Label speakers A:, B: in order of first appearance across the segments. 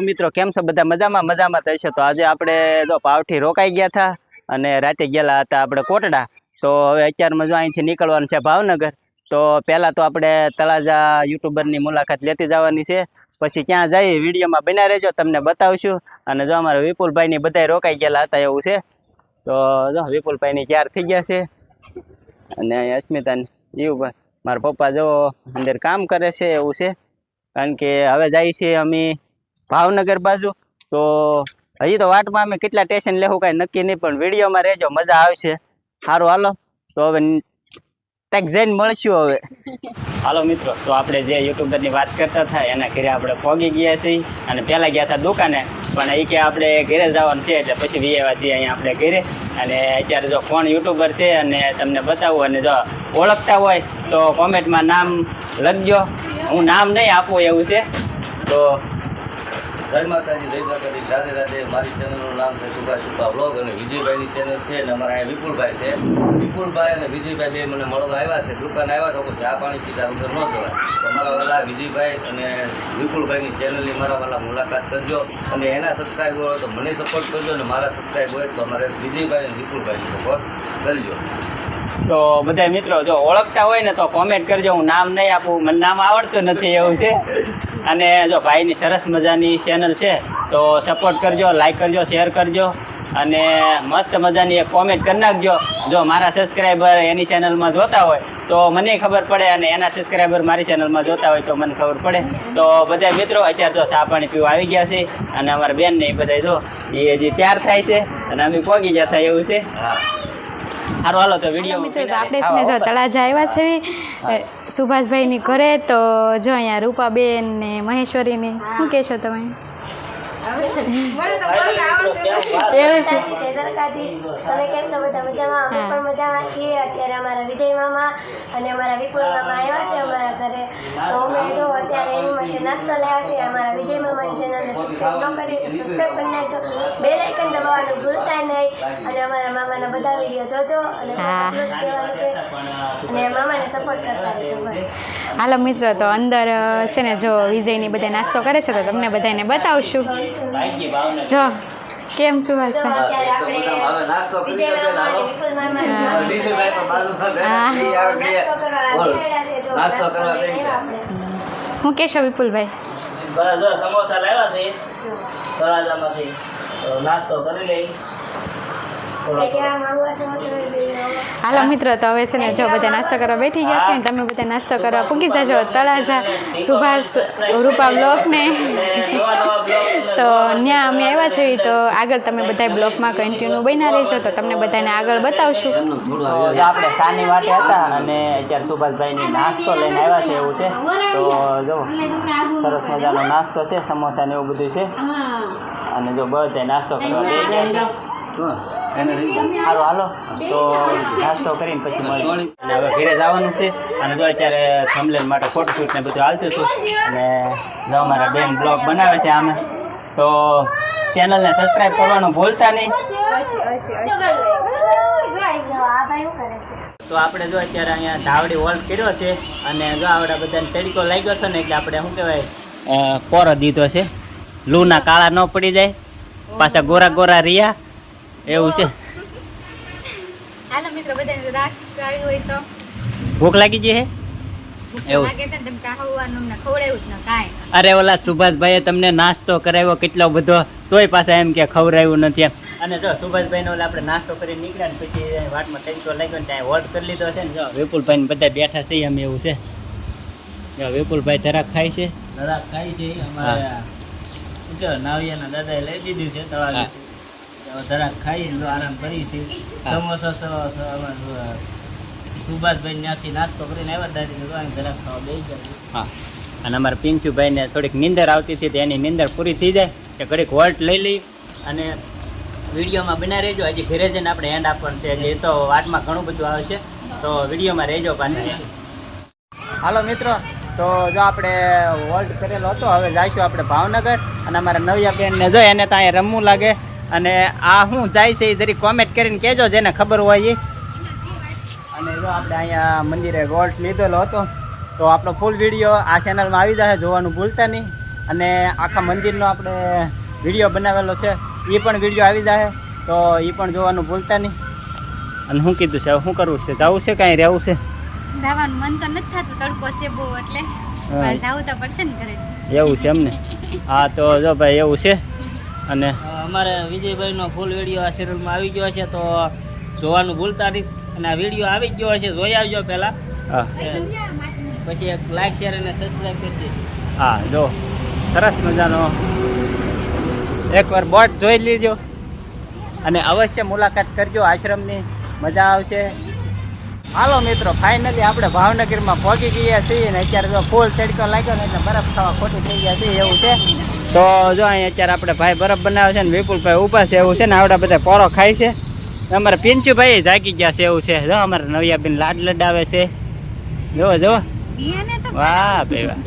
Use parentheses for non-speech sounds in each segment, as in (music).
A: મિત્રો, કેમ છો? બધા મજામાં? મજામાં થશે તો આજે આપણે જો પાવઠી રોકાઈ ગયા હતા અને રાતે ગયેલા હતા આપણે કોટડા. તો હવે અત્યારમાં જો અહીંથી નીકળવાનું છે ભાવનગર. તો પહેલાં તો આપણે તળાજા યુટ્યુબરની મુલાકાત લેતી જવાની છે. પછી ક્યાં જઈએ વિડીયોમાં બના રહેજો, તમને બતાવશું. અને જો અમારા વિપુલભાઈની બધાય રોકાઈ ગયેલા હતા એવું છે. તો જો વિપુલભાઈની ક્યાર થઈ ગયા છે. અને અસ્મિતાને જીવભાઈ મારા પપ્પા જો અંદર કામ કરે છે એવું છે. કારણ કે હવે જાય છે અમે ભાવનગર બાજુ. તો હજી તો વાટમાં અમે કેટલા સ્ટેશન લેવું કાંઈ નક્કી નહીં પણ વિડીયોમાં રહેજો મજા આવશે. સારું હાલો. તો હવે કંઈક જઈને મળશું હવે. (laughs) હાલો મિત્રો. તો આપણે જે યુટ્યુબરની વાત કરતા હતા એના ઘરે આપણે પહોંચી ગયા છીએ. અને પહેલાં ગયા હતા દુકાને પણ એ કે આપણે ઘરે જવાનું છે એટલે પછી વીએવા છીએ અહીંયા આપણે ઘરે. અને અત્યારે જો કોણ યુટ્યુબર છે અને તમને બતાવું અને જો ઓળખતા હોય તો કોમેન્ટમાં નામ લખજો. હું નામ નહીં આપું એવું છે. તો
B: જય માતાજી જય માતાજી રાધે રાધે. મારી ચેનલનું નામ છે સુભાષ સુભા બ્લોગ અને વિજયભાઈની ચેનલ છે અને અમારા અહીંયા વિપુલભાઈ છે. વિપુલભાઈ અને વિજયભાઈ બે મને મળવા આવ્યા છે. દુકાન આવ્યા તો ચા પાણી પીધા વગર ન જવાય. તો મારા વાલા વિજયભાઈ અને વિપુલભાઈની ચેનલની મારા વાલા મુલાકાત કરજો અને એના સબસ્ક્રાઈબર હોય તો મને સપોર્ટ કરજો અને મારા સબસ્ક્રાઈબ હોય તો અમારે વિજયભાઈ અને વિપુલભાઈની સપોર્ટ કરજો.
A: તો બધા મિત્રો જો ઓળખતા હોય ને તો કોમેન્ટ કરજો. હું નામ નહીં આપું. મને નામ આવડતું નથી એવું છે. અને જો ભાઈની સરસ મજાની ચેનલ છે, તો સપોર્ટ કરજો લાઈક કરજો શેર કરજો. અને મસ્ત મજાની એક કોમેન્ટ કરી નાખજો. જો મારા સબસ્ક્રાઈબર એની ચેનલમાં જોતા હોય, તો મને ખબર પડે અને એના સબસ્ક્રાઈબર મારી ચેનલમાં જોતા હોય તો મને ખબર પડે. તો બધા મિત્રો, અત્યારે તો ચા પાણી પીવા આવી ગયા છે. અને અમારા બેન ને એ બધા જો એ હજી તૈયાર થાય છે. અને અમે પોગી જતા એવું છે.
B: હા
A: સારું હાલો તો વીડિયો
C: મિત્રો તો આપણે છે ને જો તળાજા આવ્યા છે. સુભાષભાઈની ઘરે તો જો અહીંયા રૂપાબેન ને મહેશ્વરીની શું કહેશો તમે? એવું છે?
D: સાચી છે દ્વારકાધીશ તમે કેમ છો બધા મજામાં? અમે પણ મજામાં છીએ. અત્યારે અમારા વિજય મામા અને અમારા વિપુલ મામા આવ્યા છે અમારા ઘરે. તો અમે જો અત્યારે એની માટે નાસ્તો લાવ્યા છે. અમારા વિજય મામાની ચેનલને સબસ્ક્રાઈબ ન કરી તો સબસ્ક્રાઈબ કરી નાખજો. બે લાઇકન દબાવવાનું ભૂલતા નહીં. અને અમારા મામાના બધા વીડિયો જોજો અને કહેવાનું છે. અને મામાને સપોર્ટ કરતા રહેજો
C: હાલો મિત્રો તો અંદર છે ને જો વિજયની બધા નાસ્તો કરે છે તો તમને બધાને બતાવશું. જો કેમ
B: છું ઘરે
C: હા. કહેશો વિપુલભાઈ?
E: સમોસા લાવ્યા છે નાસ્તો કરી લઈ
D: એ કહેવા માંગુ છું મિત્રો કે
C: હાલો મિત્રો તો હવે છે ને જો બધા નાસ્તો કરવા બેઠી ગયા છે ને તમે બધા નાસ્તો કરવા પૂકી જજો તળાજા સુભાષ રૂપા બ્લોકને તો ત્યાં અમે આવ્યા છીએ તો આગળ તમે બધા બ્લોકમાં કન્ટિન્યુ બન્યા રહેશો તો તમને બધાને આગળ બતાવશું
A: તો આપણે સાની વાટે હતા અને અત્યારે સુભાષભાઈની નાસ્તો લઈને આવ્યા છે એવું છે તો જો સરસ મજાનો નાસ્તો છે સમોસા ને એવું બધું છે અને જો બધે નાસ્તો કરવા
B: એને
A: સારું હાલો. તો નાસ્તો કરીને પછી અને હવે ઘરે જવાનું છે. અને જો અત્યારે થમલેન માટે ફોટોશૂટ ને બધું હાલતું હતું. અને જો અમારા બેન બ્લોગ બનાવે છે આમે. તો ચેનલને સબસ્ક્રાઈબ કરવાનું ભૂલતા નહીં.
D: આ ભાઈ શું કરે છે
A: તો આપણે જો અત્યારે અહીંયા ધાવડી હોલ્ડ કર્યો છે. અને જો આવડા બધાને તડકો લાગ્યો હતો ને એટલે આપણે શું કહેવાય કોરો દીધો છે. લૂના કાળા ન પડી જાય. પાછા ગોરા ગોરા રહ્યા. એવું છે.
C: હાલો મિત્રો બધાને રાખ આવી હોય તો.
A: ભૂખ લાગી ગઈ હે?
C: ન
A: અરે ઓલા સુભાષભાઈએ તમને નાસ્તો કરાવ્યો કેટલો બધો તોય પાછા એમ કે ખવડાવ્યું નથી એમ. અને જો સુભાષભાઈ નો આપણે નાસ્તો કરી નીકળ્યા ને પછી વાટમાં તડકો લાગ્યો ને ત્યાં હોલ્ડ કરી લીધો છે ને જો વિપુલભાઈ બધા બેઠા છે એમ એવું છે. જો વિપુલભાઈ જરાક ખાય છે.
E: ધડાક ખાય છે અમારે નાવિયાના દાદાએ લઈ દીધું છે ધડાક ખાઈ આરામ કરી છે. સમોસા સુભાષભાઈ ત્યાંથી નાસ્તો કરીને આવ્યા દાદી જરાક ખાવા બેસી
A: હા. અને અમારા પિંચુભાઈને થોડીક નીંદર આવતી હતી તો એની નીંદર પૂરી થઈ જાય તો ઘડીક વોલ્ટ લઈ લઈ અને વિડીયોમાં બના રહેજો. હજી ઘરે જઈને આપણે એન્ડ આપવાનું છે. એટલે એ તો વાટમાં ઘણું બધું આવશે તો વિડીયોમાં રહેજો પાછા હાલો મિત્રો તો જો આપણે વોલ્ટ કરેલો હતો હવે જઈશું આપણે ભાવનગર. અને અમારા નવિયા બેનને જો એને તો અહીંયા રમવું લાગે. અને આ શું જાય છે એ જરી કોમેન્ટ કરીને કહેજો જેને ખબર હોય એ. અને જો આપણે અહીંયા મંદિરે ગોલ્ડ લીધેલો હતો તો આપણો ફૂલ વીડિયો આ ચેનલમાં આવી જશે જોવાનું ભૂલતા નહીં. અને આખા મંદિરનો આપણે વીડિયો બનાવેલો છે એ પણ વીડિયો આવી જશે તો એ પણ જોવાનું ભૂલતા નહીં. અને શું કીધું છે શું કરવું છે? જવું છે કાંઈ? રહેવું છે?
C: જવાનું મન તો નથી થતું તડકો છે બહુ એટલે. જવું તો પડશે ને ઘરે.
A: એવું છે એમને? હા તો જો ભાઈ એવું છે. અને?
E: અમારે વિજયભાઈનો ફૂલ વીડિયો આ સિરિયલમાં આવી ગયો છે તો જોવાનું ભૂલતા નહીં. અને આ વીડિયો આવી ગયો છે જોઈ આવજો પહેલાં. પછી એક લાઈક શેર અને સબસ્ક્રાઈબ કરી દેજો.
A: હા જો. સરસ મજાનો. એકવાર બોટ જોઈ લીજો. અને અવશ્ય મુલાકાત કરજો આશ્રમની. મજા આવશે. હાલો મિત્રો ફાઇનલી આપણે ભાવનગરમાં પહોંચી ગયા છીએ. ને અત્યારે જો ફૂલ તડકો લાગ્યો ને એટલે બરફ ખાવા ખોટી થઈ ગયા છીએ એવું છે. તો જો અહીં અત્યારે આપણે ભાઈ બરફ બનાવે છે ને વિપુલભાઈ ઊભા છે એવું છે ને આવડા બધા કોરો ખાય છે. અમારે પિંચુભાઈ જાગી ગયા છે એવું છે. જો અમારે નવિયાબેન લાડ લડાવે છે. જો
C: જોવો
A: વાહ ભાઈ વાહ.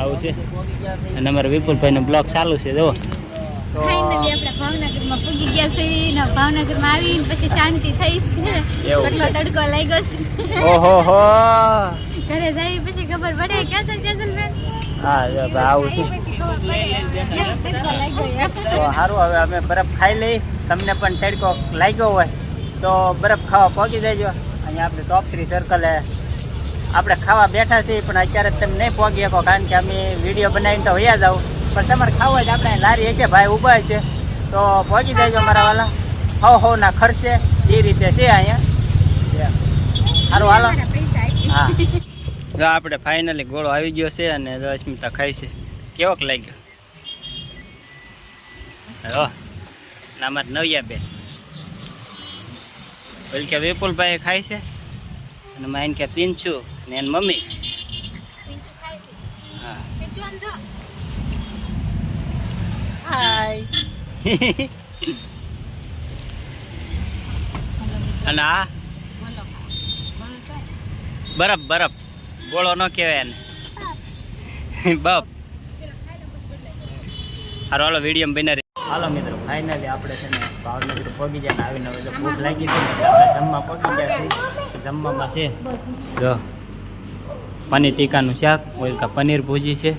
A: આવું છે. અને અમારે વિપુલભાઈનો બ્લોગ ચાલુ છે જો.
C: ફાઇનલી આપણે ભાવનગરમાં પૂગી ગયા છે. ને ભાવનગરમાં આવીને પછી શાંતિ થઈ છે.
A: એવું
C: તડકો લાગ્યો છે.
A: ઓહો હો.
C: ઘરે જઈ પછી ખબર પડે. ક્યાં તો
A: હા ભાઈ આવું છે. તો સારું હવે અમે બરફ ખાઈ લઈ. તમને પણ તડકો લાગ્યો હોય તો બરફ ખાવા પહોંચી જજો. અહીંયા આપણે ટોપ થ્રી સર્કલે આપણે ખાવા બેઠા છીએ પણ અત્યારે તમે નહીં પહોંચી શકો કારણ કે અમે વીડિયો બનાવીને તો વયા જાવ પણ તમારે ખાવા હોય આપણે લારી એકે ભાઈ ઊભા છે. તો પહોંચી જજો મારા વાલા. હવ ના ખર્ચે એ રીતે છે અહીંયા. સારું હાલો. હા. જો આપણે ફાઇનલી ગોળો આવી ગયો છે અને જો અસ્મિતા ખાય છે. કેવોક લાગ્યો? હો ના મારે નવિયા બેન. બોલ કે વિપુલભાઈ ખાય છે? અને માઇન કે પીંછું ને એની મમ્મી. અને આ? બરફ બરફ. ગોળો ન કહેવાય એને. બપ હારો હાલો વીડિયો બને હાલો મિત્રો ફાઇનલી આપણે છે ને ભાવનગર પહોંચી જાય ને આવીને હવે જો ભૂખ લાગી છે. ને જમવા પહોંચી ગયા જમવામાં છે જો પનીર ટીકાનું શાક ઓલકા પનીર ભૂજી છે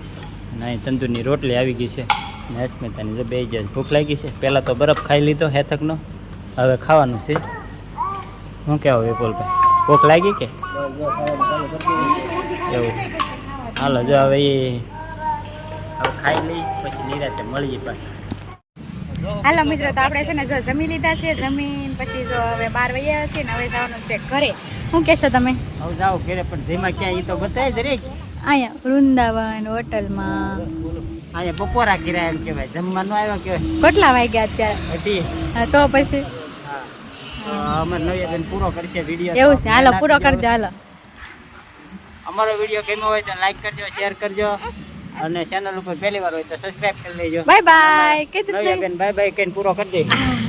A: અને અહીં તંદુરની રોટલી આવી ગઈ છે. ને અસ્મિતાની જો બે જ ભૂખ લાગી છે. પહેલાં તો બરફ ખાઈ લીધો હેથકનો હવે ખાવાનું છે. શું કહેવું વિપુલભાઈ? ભૂખ લાગી કે? એવું. હાલો જો હવે એ હવે ખાઈ લઈ પછી નિરાતે મળીએ પાછા.
C: હાલો મિત્રો તો આપણે છે ને જો જમી લીધા છે જમીન પછી જો હવે બાર વાગ્યા છે ને હવે જવાનું છે ઘરે. શું કહેશો તમે?
A: હવે જાઓ ઘરે પણ જેમાં ક્યાં એ તો બતાય દરેક
C: અહીંયા વૃંદાવન હોટલમાં.
A: અહીંયા બપોરા કર્યા એમ કહેવાય જમવાનું આવ્યો કહેવાય.
C: કેટલા વાગ્યા અત્યારે?
A: હતી
C: હા, તો પછી?
A: અમારે નવી પૂરો કરશે વીડિયો.
C: એવું છે હાલો પૂરો કરજો હાલો.
A: અમારો વીડિયો ગમ્યો હોય તો લાઈક કરજો શેર કરજો. અને ચેનલ ઉપર પહેલી વાર હોય તો સબસ્ક્રાઇબ કરી લેજો.
C: બાય બાય
A: કઈ બાય બાય કહીને પૂરો કરી દે.
C: આ.